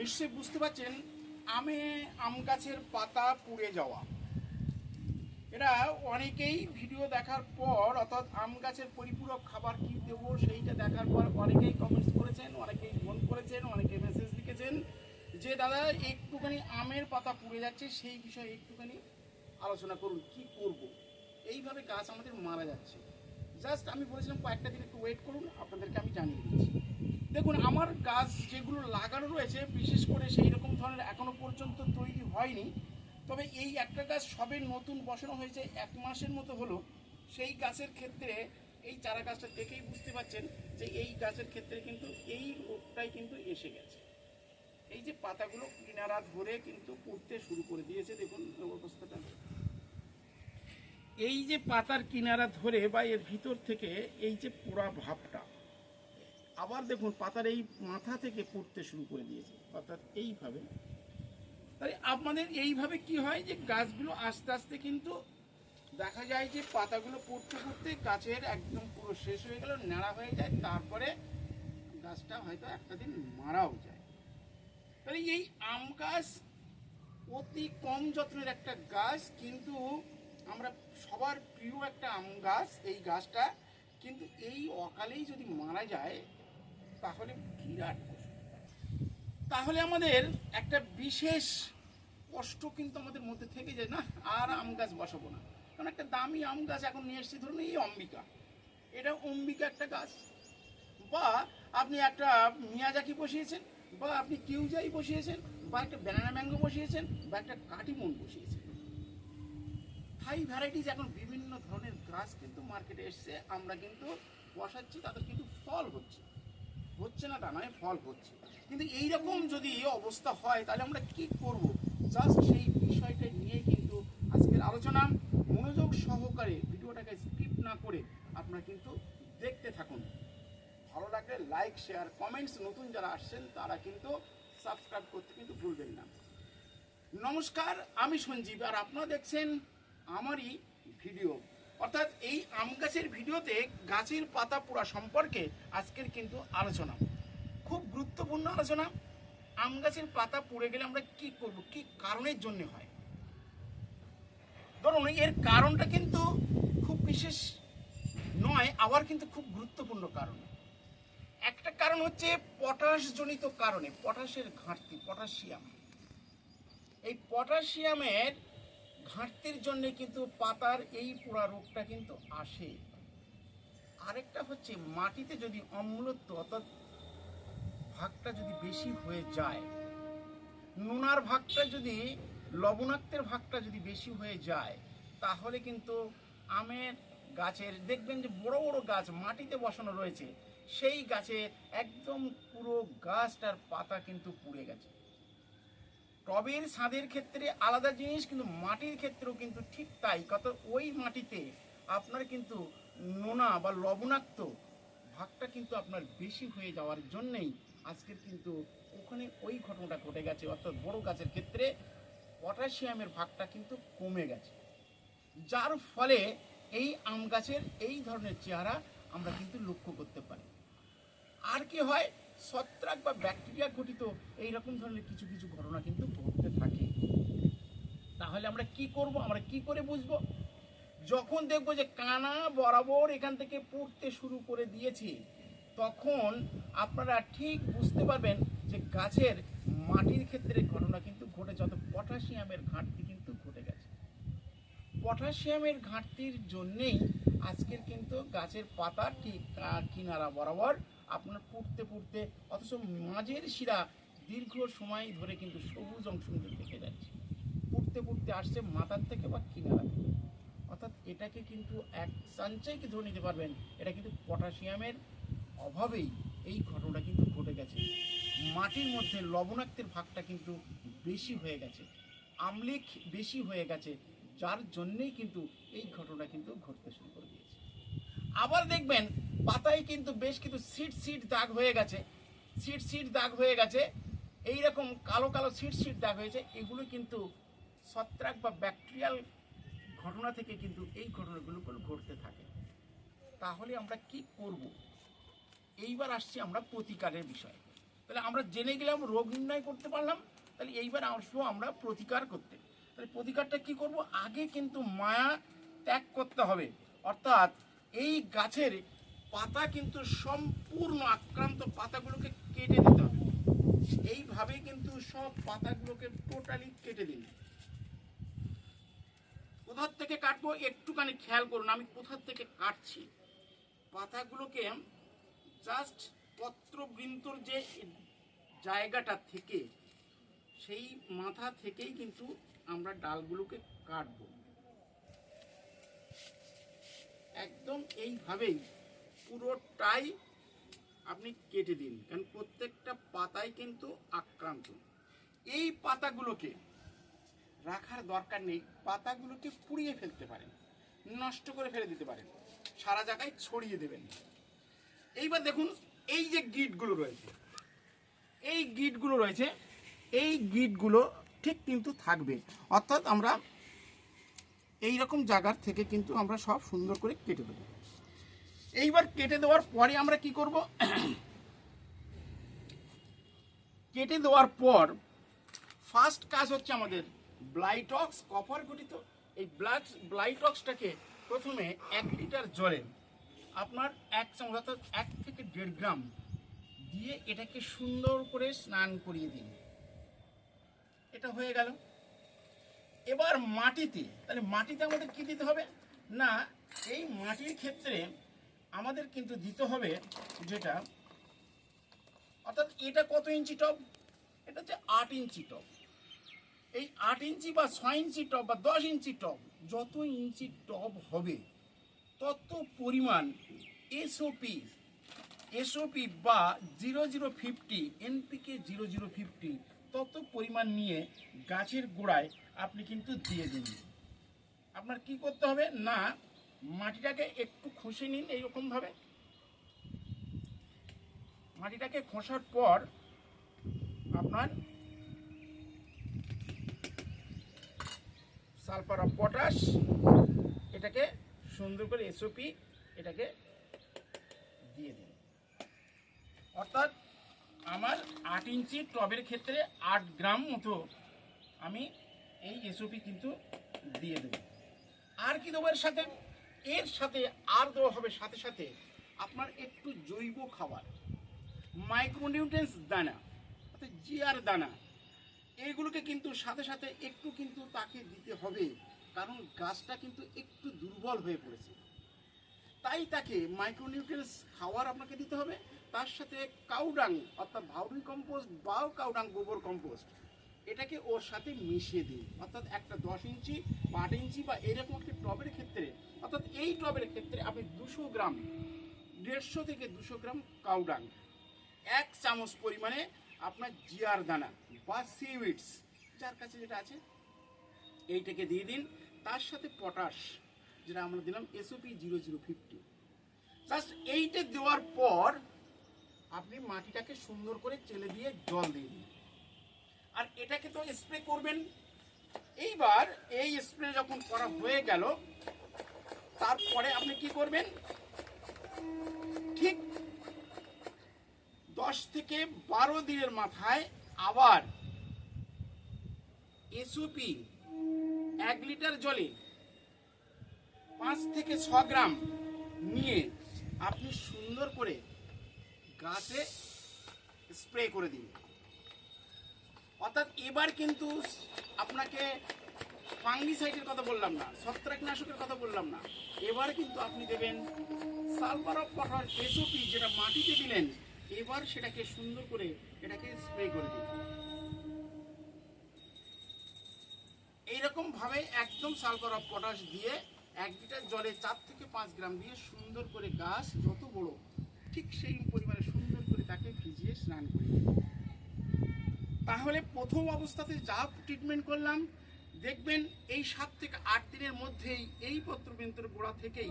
নিশ্চয়ই বুঝতে পারছেন, আমে আম গাছের পাতা পুড়ে যাওয়া। এটা অনেকেই ভিডিও দেখার পর, অর্থাৎ আম গাছের পরিপূরক খাবার কি দেবো সেইটা দেখার পর অনেকেই কমেন্টস করেছেন, অনেকেই ফোন করেছেন, অনেকে মেসেজ লিখেছেন যে, দাদা, একটুখানি আমের পাতা পুড়ে যাচ্ছে, সেই বিষয়ে একটুখানি আলোচনা করুন, কি করব? এইভাবে গাছ আমাদের মারা যাচ্ছে। জাস্ট আমি বলেছিলাম কয়েকটা দিন একটু ওয়েট করুন, আপনাদেরকে আমি জানিয়ে দিচ্ছি। দেখুন, আমার গাছ যেগুলো লাগানো রয়েছে, বিশেষ করে সেই রকম ধরনের এখনও পর্যন্ত তৈরি হয়নি। তবে এই একটা গাছ সবে নতুন বসানো হয়েছে, এক মাসের মতো হলো। সেই গাছের ক্ষেত্রে এই চারা গাছটা দেখেই বুঝতে পারছেন যে এই গাছের ক্ষেত্রে কিন্তু এই রোগটাই কিন্তু এসে গেছে। এই যে পাতাগুলো কিনারা ধরে কিন্তু পড়তে শুরু করে দিয়েছে, দেখুন অবস্থাটা। এই যে পাতার কিনারা ধরে বা এর ভিতর থেকে এই যে পোড়া ভাবটা আবার দেখুন পাতার এই মাথা থেকে পড়তে শুরু করে দিয়েছে। অর্থাৎ এইভাবে। তাই আপনাদের এইভাবে কি হয় যে গাছগুলো আস্তে আস্তে কিন্তু দেখা যায় যে পাতাগুলো পড়তে পড়তে গাছের একদম পুরো শেষ হয়ে গেল, ন্যাড়া হয়ে যায়, তারপরে গাছটা হয়তো একটা দিন মারাও যায়। তাহলে এই আম গাছ অতি কম যত্নের একটা গাছ, কিন্তু আমরা সবার প্রিয় একটা আম গাছ, এই গাছটা কিন্তু এই অকালেই যদি মারা যায় তাহলে বিরাট তাহলে আমাদের একটা বিশেষ কষ্ট কিন্তু আমাদের মধ্যে থেকে যায় না, আর আম গাছ বসাবো না। কারণ একটা দামি আম গাছ এখন নিয়ে এসেছি, ধরুন এই অম্বিকা। এটা অম্বিকা একটা গাছ। বা আপনি একটা মিয়াজাকি বসিয়েছেন, বা আপনি কিউজাই বসিয়েছেন, বা একটা ব্যানানা ম্যাঙ্গো বসিয়েছেন, বা একটা কাটিমন বসিয়েছেন। থাই ভ্যারাইটিস এখন বিভিন্ন ধরনের গাছ কিন্তু মার্কেটে এসছে, আমরা কিন্তু বসাচ্ছি, তাদের কিন্তু ফল হচ্ছে। হচ্ছে না তা নয়, ফল হচ্ছে। কিন্তু এই রকম যদি অবস্থা হয়, তাহলে আমরা কি করব? জাস্ট সেই বিষয়টা নিয়ে কিন্তু আজকের আলোচনা। মনোযোগ সহকারে ভিডিওটাকে স্কিপ না করে আপনারা কিন্তু দেখতে থাকুন। ভালো লাগলে লাইক শেয়ার কমেন্টস নতুন যারা আসছেন, তারা কিন্তু সাবস্ক্রাইব করতে কিন্তু ভুলবেন না। নমস্কার, আমি সঞ্জীব, আর আপনারা দেখছেন আমারই ভিডিও অর্থাৎ এই আম গাছের ভিডিওতে গাছের পাতা পোড়া সম্পর্কে আজকের কিন্তু আলোচনা। খুব গুরুত্বপূর্ণ আলোচনা। আম গাছের পাতা পুড়ে গেলে আমরা কি করব? কি কারণের জন্য হয়? ধরুন, এর কারণটা কিন্তু খুব বিশেষ নয়, আবার কিন্তু খুব গুরুত্বপূর্ণ কারণ। একটা কারণ হচ্ছে পটাশ জনিত কারণে, পটাশের ঘাটতি, পটাশিয়াম। এই পটাশিয়ামের ঘাটতির জন্য কিন্তু পাতার এই পোড়া রোগটা কিন্তু আসে। আরেকটা হচ্ছে মাটিতে যদি অম্লত্ব, অর্থাৎ ভাগটা যদি বেশি হয়ে যায়, নুনার ভাগটা যদি, লবণাক্তের ভাগটা যদি বেশি হয়ে যায়, তাহলে কিন্তু আমের গাছের, দেখবেন যে বড় বড় গাছ মাটিতে বসানো রয়েছে, সেই গাছে একদম পুরো গাছটার পাতা কিন্তু পুড়ে গেছে। টবের ছাদের ক্ষেত্রে আলাদা জিনিস, কিন্তু মাটির ক্ষেত্রেও কিন্তু ঠিক তাই। কত ওই মাটিতে আপনার কিন্তু নোনা বা লবণাক্ত ভাগটা কিন্তু আপনার বেশি হয়ে যাওয়ার জন্যেই আজকের কিন্তু ওখানে ওই ঘটনাটা ঘটে গেছে। অর্থাৎ বড় গাছের ক্ষেত্রে পটাশিয়ামের ভাগটা কিন্তু কমে গেছে। যার ফলে এই আম গাছের এই ধরনের চেহারা আমরা কিন্তু লক্ষ্য করতে পারি। আর কি হয়? ছত্রাক বা ব্যাকটেরিয়া ঘটিত এই রকম ধরনের কিছু কিছু ঘটনা কিন্তু ঘটতে থাকে। তাহলে আমরা কি করব? আমরা কি করে বুঝব? যখন দেখব যে কানা বরাবর এখান থেকে পড়তে শুরু করে দিয়েছে, তখন আপনারা ঠিক বুঝতে পারবেন যে গাছের মাটির ক্ষেত্রে ঘটনা কিন্তু ঘটে যত পটাশিয়ামের ঘাটতি কিন্তু ঘটে গেছে। পটাশিয়ামের ঘাটতির জন্যেই আজকের কিন্তু গাছের পাতা ঠিক কিনারা বরাবর আপনার পুড়তে পুড়তে, অথচ মাঝের শিরা দীর্ঘ সময় ধরে কিন্তু সবুজ অংশ থেকে যাচ্ছে। পুড়তে পুড়তে আসছে মাথার থেকে বা কিনারা থেকে। অর্থাৎ এটাকে কিন্তু এক চাঞ্চাই কি ধরে নিতে পারবেন। এটা কিন্তু পটাশিয়ামের অভাবেই এই ঘটনা কিন্তু ঘটে গেছে। মাটির মধ্যে লবণাক্তের ভাগটা কিন্তু বেশি হয়ে গেছে। আমলিক বেশি হয়ে গেছে, যার জন্যেই কিন্তু এই ঘটনা কিন্তু ঘটতে শুরু আবার দেখবেন, পাতায় কিন্তু বেশ কিছু সিট সিট দাগ হয়ে গেছে। সিট সিট দাগ হয়ে গেছে। এই রকম কালো কালো সিট সিট দাগ হয়েছে। এগুলো কিন্তু ছত্রাক বা ব্যাকটেরিয়াল ঘটনা থেকে কিন্তু এই ঘটনাগুলো ঘটতে থাকে। তাহলে আমরা কি করব? এইবার আসছি আমরা প্রতিকারের বিষয়ে। তাহলে আমরা জেনে গেলাম, রোগ নির্ণয় করতে পারলাম। তাহলে এইবার আসব আমরা প্রতিকার করতে। তাহলে প্রতিকারটা কি করব? আগে কিন্তু মায়া ত্যাগ করতে হবে। অর্থাৎ এই গাছের পাতা কিন্তু সম্পূর্ণ আক্রান্ত পাতাগুলোকে কেটে দিতে হবে। এইভাবে কিন্তু সব পাতাগুলোকে টোটালি কেটে দিন। কোথার থেকে কাটবো একটুখানি খেয়াল করুন, আমি কোথার থেকে কাটছি? পাতাগুলোকে জাস্ট পত্রবৃন্তর যে জায়গাটা থেকে, সেই মাথা থেকেই কিন্তু আমরা ডালগুলোকে কাটবো। একদম এইভাবেই পুরোটাই আপনি কেটে দিন। কারণ প্রত্যেকটা পাতাই কিন্তু আক্রান্ত। এই পাতাগুলোকে রাখার দরকার নেই। পাতাগুলোকে পুড়িয়ে ফেলতে পারেন, নষ্ট করে ফেলে দিতে পারেন। সারা জায়গায় ছড়িয়ে দেবেন এইবার দেখুন, এই যে গিটগুলো রয়েছে, এই গিটগুলো রয়েছে, এই গিটগুলো ঠিক কিন্তু থাকবে। অর্থাৎ আমরা এই রকম জায়গার থেকে কিন্তু আমরা সব সুন্দর করে কেটে দেবো। এইবার কেটে দেওয়ার পরে আমরা কি করব? কেটে দেওয়ার পর ফার্স্ট কাজ হচ্ছে আমাদের ব্লাইটক্স কপার গঠিত। এই ব্লাড ব্লাইটক্সটাকে প্রথমে এক লিটার জলে আপনার এক চামচ এক থেকে দেড় গ্রাম দিয়ে এটাকে সুন্দর করে স্নান করিয়ে দিন। এটা হয়ে গেল। এবার মাটিতে, তাহলে মাটিতে আমাদের কি দিতে হবে? না, এই মাটির ক্ষেত্রে আমাদের কিন্তু দিতে হবে যেটা, অর্থাৎ এটা কত ইঞ্চি টব? এটা হচ্ছে আট ইঞ্চি টব। এই আট ইঞ্চি বা ছয় ইঞ্চি টপ বা দশ ইঞ্চি টব, যত ইঞ্চি টব হবে, তত পরিমাণ এসওপি এসওপি বা zero zero fifty NPK zero zero fifty, তত পরিমাণ নিয়ে গাছের গোড়ায় আপনি কিন্তু দিয়ে দিন। আপনার কি করতে হবে? না, মাটিটাকে একটু খসে নিন এইরকমভাবে। মাটিটাকে খসার পর আপনার সালফার অফ পটাশ, এটাকে সুন্দর করে এসওপি এটাকে দিয়ে দিন। অর্থাৎ আমার আট ইঞ্চি টবের ক্ষেত্রে আট গ্রাম মতো আমি এই এসওপি কিন্তু দিয়ে দেবো। আর কি দেবো এর সাথে? এর সাথে আর দেওয়া হবে সাথে সাথে আপনার একটু জৈব খাবার। মাইক্রোনিউট্রেন্স দানা, অর্থাৎ জিআর দানা। এইগুলোকে কিন্তু সাথে সাথে একটু কিন্তু তাকে দিতে হবে, কারণ গাছটা কিন্তু একটু দুর্বল হয়ে পড়েছে। তাই তাকে মাইক্রোনিউট্রিয়েন্টস খাওয়ার আপনাকে দিতে হবে। তার সাথে কাউডাং, অর্থাৎ ভাউডিং কম্পোস্ট বা কাউডাং গোবর কম্পোস্ট। এটাকে ওর সাথে মিশিয়ে দিন। অর্থাৎ একটা দশ ইঞ্চি বা আট ইঞ্চি বা এরকম একটি টবের ক্ষেত্রে, অর্থাৎ এই টবের ক্ষেত্রে আপনি দুশো গ্রাম, দেড়শো থেকে দুশো গ্রাম কাউডাং এক চামচ পরিমাণে আপনার জিয়ার দানা বা সিউইডস যার কাছে যেটা আছে, এইটাকে দিয়ে দিন। তার সাথে পটাশ যেটা আমরা দিলাম SOP zero zero fifty just এইটা দেওয়ার পর আপনি মাটিটাকে সুন্দর করে চেলে দিয়ে জল দিয়ে দিন। আর এটাকে তো স্প্রে করবেন। এইবার এই স্প্রে যখন করা হয়ে গেল, তারপরে আপনি কি করবেন? ঠিক দশ থেকে বারো দিনের মাথায় আবার এসওপি এক লিটার জলে পাঁচ থেকে ছ গ্রাম নিয়ে আপনি সুন্দর করে গাছে স্প্রে করে দিন। অর্থাৎ এবার কিন্তু আপনাকে ফাঙ্গিসাইডের কথা বললাম না, ছত্রাকনাশকের কথা বললাম না এবার কিন্তু আপনি দেবেন সালফার অফ পটাশ এসওপি যেটা মাটিতে দিলেন, এবার সেটাকে সুন্দর করে এটাকে স্প্রে করে দিন এইরকম ভাবে একদম সালফার অফ পটাশ দিয়ে এক লিটার জলে চার থেকে পাঁচ গ্রাম দিয়ে সুন্দর করে গাছ যত বড়, ঠিক সেই পরিমাণে সুন্দর করে তাকে ভিজিয়ে স্নান করে। তাহলে প্রথম অবস্থাতে যা ট্রিটমেন্ট করলাম, দেখবেন এই সাত থেকে আট দিনের মধ্যেই এই পত্রবিন্দুর গোড়া থেকেই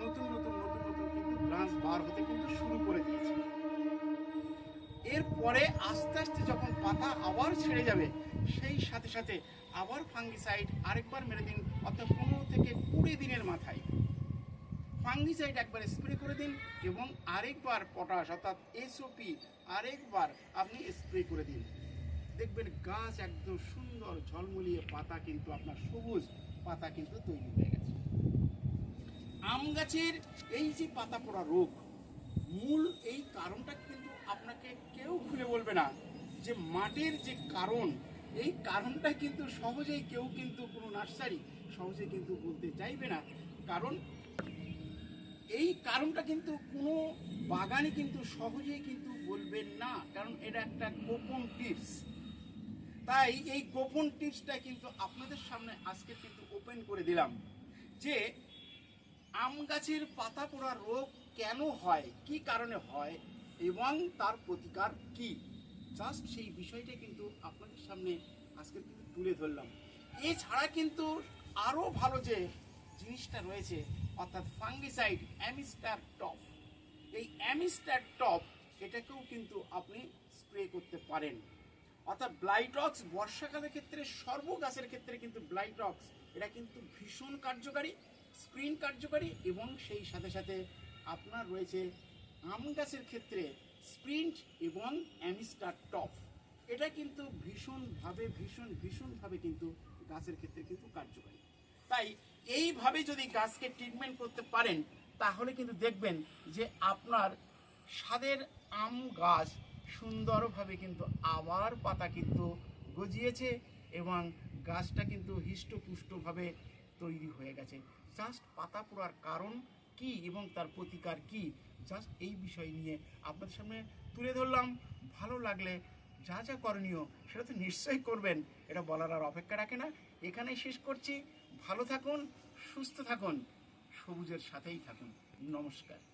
নতুন নতুন নতুন নতুন কিন্তু ব্রাঞ্চ বার হতে কিন্তু শুরু করে দিয়েছে। এরপরে আস্তে আস্তে যখন পাতা আবার ছেড়ে যাবে, সেই সাথে সাথে আবার ফাঙ্গিসাইড আরেকবার মেরে দিন, অর্থাৎ পনেরো থেকে কুড়ি দিনের মাথায়। ফাঙ্গিসাইড একবার স্প্রে করে দিন এবং আরেকবার পটাশ অর্থাৎ এসওপি আরেকবার আপনি স্প্রে করে দিন। দেখবেন গাছ একদম সুন্দর ঝলমলিয়ে পাতা কিন্তু আপনার সবুজ পাতা কিন্তু তৈরি হয়ে গেছে। আম গাছের এই যে পাতা পড়া রোগ, মূল এই কারণটা কিন্তু আপনাকে কেউ খুলে বলবে না যে মাটির যে কারণ, এই কারণটা কিন্তু সহজেই কেউ কিন্তু কোনো নার্সারি সহজে কিন্তু বলতে চাইবে না। কারণ এই কারণটা কিন্তু কোনো বাগানে কিন্তু সহজেই কিন্তু বলবেন না, কারণ এটা একটা গোপন টিপস। তাই এই গোপন টিপসটা কিন্তু আপনাদের সামনে আজকে কিন্তু ওপেন করে দিলাম যে আম গাছের পাতা পোড়া রোগ কেন হয়, কি কারণে হয় এবং তার প্রতিকার কি? জাস্ট সেই বিষয়টা কিন্তু আপনাদের সামনে আজকে কিন্তু তুলে ধরলাম। এছাড়া কিন্তু আরও ভালো যে জিনিসটা রয়েছে, অর্থাৎ ফাঙ্গিসাইড অ্যামিস্টার টপ এই অ্যামিস্টার টপ এটাকেও কিন্তু আপনি স্প্রে করতে পারেন। অর্থাৎ ব্লাইটক্স বর্ষাকালের ক্ষেত্রে সর্ব গাছের ক্ষেত্রে কিন্তু ব্লাইটক্স এটা কিন্তু ভীষণ কার্যকারী স্প্রিন কার্যকারী এবং সেই সাথে সাথে আপনার রয়েছে আম গাছের ক্ষেত্রে স্প্রিন্ট এবং অ্যামিস্টার টপ এটা কিন্তু ভীষণভাবে, ভীষণ, ভীষণভাবে কিন্তু গাছের ক্ষেত্রে কিন্তু কার্যকারী। তাই এইভাবে যদি গাছকে ট্রিটমেন্ট করতে পারেন, তাহলে কিন্তু দেখবেন যে আপনার স্বাদের আম গাছ সুন্দরভাবে কিন্তু আবার পাতা কিন্তু গজিয়েছে এবং গাছটা কিন্তু হৃষ্টপুষ্টভাবে তৈরি হয়ে গেছে। জাস্ট পাতা পোড়ার কারণ কি এবং তার প্রতিকার কি? জাস্ট এই বিষয় নিয়ে আপনাদের সামনে তুলে ধরলাম। ভালো লাগলে যা যা করণীয় সেটা তো নিশ্চয়ই করবেন। এটা বলার আর অপেক্ষা রাখে না। এখানেই শেষ করছি। ভালো থাকুন, সুস্থ থাকুন, সবুজের সাথেই থাকুন। নমস্কার।